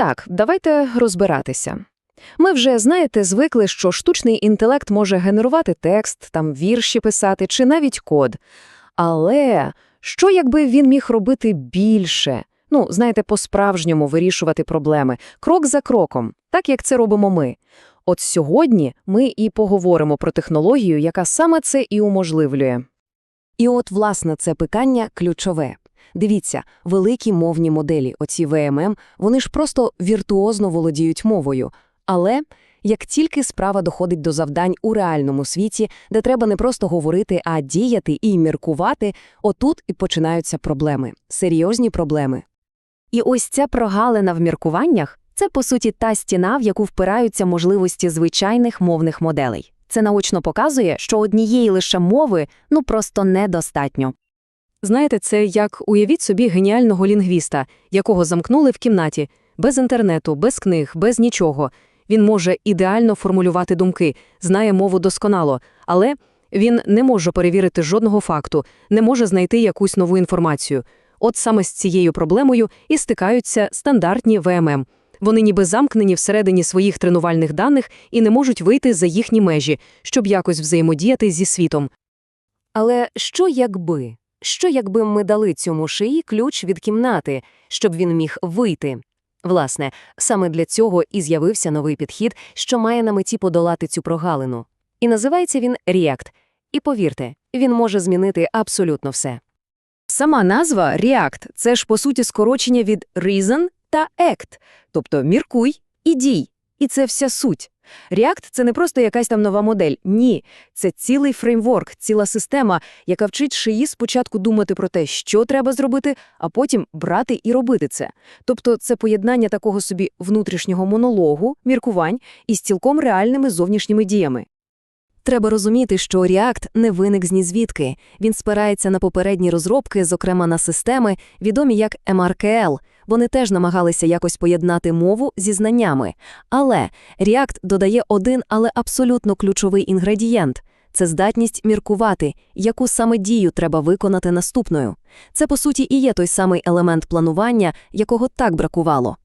Так, давайте розбиратися. Ми вже, знаєте, звикли, що штучний інтелект може генерувати текст, там вірші писати чи навіть код. Але що якби він міг робити більше? Ну, знаєте, по-справжньому вирішувати проблеми, крок за кроком, так як це робимо ми. От сьогодні ми і поговоримо про технологію, яка саме це і уможливлює. І от, власне, це питання ключове. Дивіться, великі мовні моделі, оці ВММ, вони ж просто віртуозно володіють мовою. Але як тільки справа доходить до завдань у реальному світі, де треба не просто говорити, а діяти і міркувати, отут і починаються проблеми, серйозні проблеми. І ось ця прогалина в міркуваннях – це, по суті, та стіна, в яку впираються можливості звичайних мовних моделей. Це наочно показує, що однієї лише мови ну просто недостатньо. Знаєте, це як уявіть собі геніального лінгвіста, якого замкнули в кімнаті, без інтернету, без книг, без нічого. Він може ідеально формулювати думки, знає мову досконало, але він не може перевірити жодного факту, не може знайти якусь нову інформацію. От саме з цією проблемою і стикаються стандартні ВММ. Вони ніби замкнені всередині своїх тренувальних даних і не можуть вийти за їхні межі, щоб якось взаємодіяти зі світом. Але що якби? Що якби ми дали цьому шиї ключ від кімнати, щоб він міг вийти? Власне, саме для цього і з'явився новий підхід, що має на меті подолати цю прогалину. І називається він React. І повірте, він може змінити абсолютно все. Сама назва React – це ж, по суті, скорочення від reason та act, тобто міркуй і дій. І це вся суть. React – це не просто якась там нова модель. Ні, це цілий фреймворк, ціла система, яка вчить шиї спочатку думати про те, що треба зробити, а потім брати і робити це. Тобто це поєднання такого собі внутрішнього монологу, міркувань із цілком реальними зовнішніми діями. Треба розуміти, що React не виник з нізвідки. Він спирається на попередні розробки, зокрема на системи, відомі як MRKL. Вони теж намагалися якось поєднати мову зі знаннями. Але React додає один, але абсолютно ключовий інгредієнт – це здатність міркувати, яку саме дію треба виконати наступною. Це, по суті, і є той самий елемент планування, якого так бракувало.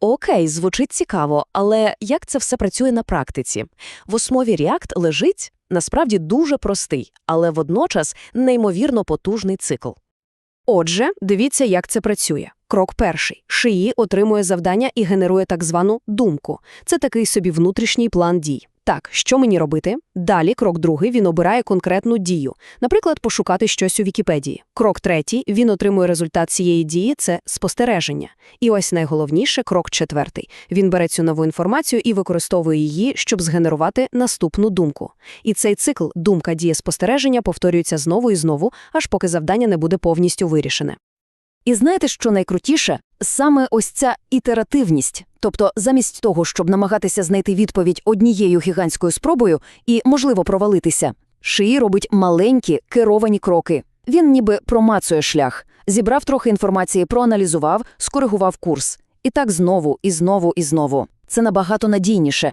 Окей, звучить цікаво, але як це все працює на практиці? В основі React лежить насправді дуже простий, але водночас неймовірно потужний цикл. Отже, дивіться, як це працює. Крок перший. Шиї отримує завдання і генерує так звану думку. Це такий собі внутрішній план дій. Так, що мені робити? Далі, крок другий, він обирає конкретну дію. Наприклад, пошукати щось у Вікіпедії. Крок третій, він отримує результат цієї дії – це спостереження. І ось найголовніше, крок четвертий. Він бере цю нову інформацію і використовує її, щоб згенерувати наступну думку. І цей цикл думка, дія, спостереження повторюється знову і знову, аж поки завдання не буде повністю вирішене. І знаєте, що найкрутіше? Саме ось ця ітеративність. Тобто, замість того, щоб намагатися знайти відповідь однією гігантською спробою і, можливо, провалитися, Шиї робить маленькі керовані кроки. Він ніби промацує шлях, зібрав трохи інформації, проаналізував, скоригував курс. І так знову, і знову, і знову. Це набагато надійніше.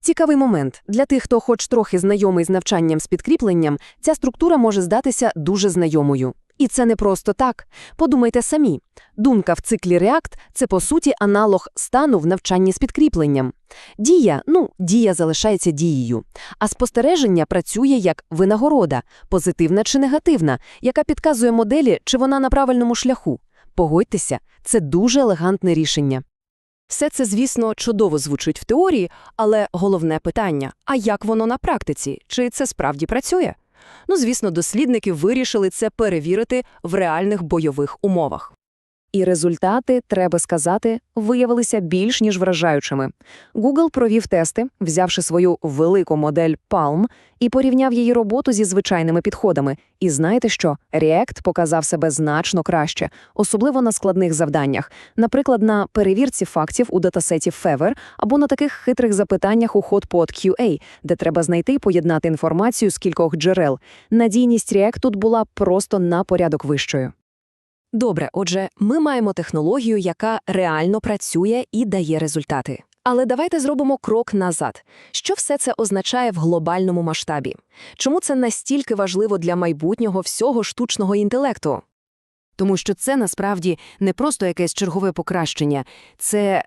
Цікавий момент. Для тих, хто хоч трохи знайомий з навчанням з підкріпленням, ця структура може здатися дуже знайомою. І це не просто так. Подумайте самі. Думка в циклі React – це, по суті, аналог стану в навчанні з підкріпленням. Дія, ну, дія залишається дією. А спостереження працює як винагорода, позитивна чи негативна, яка підказує моделі, чи вона на правильному шляху. Погодьтеся, це дуже елегантне рішення. Все це, звісно, чудово звучить в теорії, але головне питання – а як воно на практиці? Чи це справді працює? Ну, звісно, дослідники вирішили це перевірити в реальних бойових умовах. І результати, треба сказати, виявилися більш ніж вражаючими. Google провів тести, взявши свою велику модель Palm і порівняв її роботу зі звичайними підходами. І знаєте що? React показав себе значно краще, особливо на складних завданнях, наприклад, на перевірці фактів у датасеті Fever або на таких хитрих запитаннях у HotPot QA, де треба знайти і поєднати інформацію з кількох джерел. Надійність React тут була просто на порядок вищою. Добре, отже, ми маємо технологію, яка реально працює і дає результати. Але давайте зробимо крок назад. Що все це означає в глобальному масштабі? Чому це настільки важливо для майбутнього всього штучного інтелекту? Тому що це насправді не просто якесь чергове покращення, це,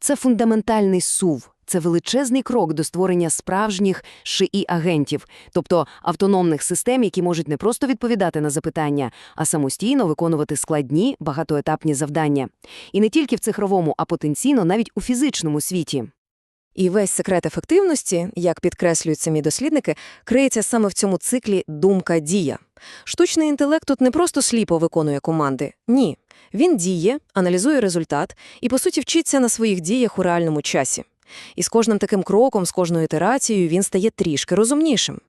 це фундаментальний сув. Це величезний крок до створення справжніх ШИІ-агентів, тобто автономних систем, які можуть не просто відповідати на запитання, а самостійно виконувати складні багатоетапні завдання. І не тільки в цифровому, а потенційно навіть у фізичному світі. І весь секрет ефективності, як підкреслюють самі дослідники, криється саме в цьому циклі думка-дія. Штучний інтелект тут не просто сліпо виконує команди. Ні. Він діє, аналізує результат і, по суті, вчиться на своїх діях у реальному часі. І з кожним таким кроком, з кожною ітерацією він стає трішки розумнішим.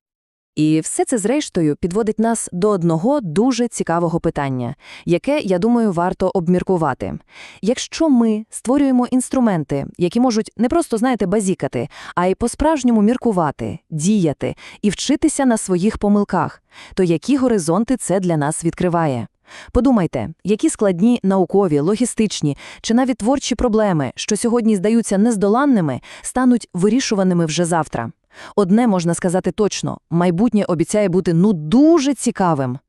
І все це, зрештою, підводить нас до одного дуже цікавого питання, яке, я думаю, варто обміркувати. Якщо ми створюємо інструменти, які можуть не просто, знаєте, базікати, а й по-справжньому міркувати, діяти і вчитися на своїх помилках, то які горизонти це для нас відкриває? Подумайте, які складні наукові, логістичні чи навіть творчі проблеми, що сьогодні здаються нездоланними, стануть вирішуваними вже завтра. Одне можна сказати точно – майбутнє обіцяє бути ну дуже цікавим.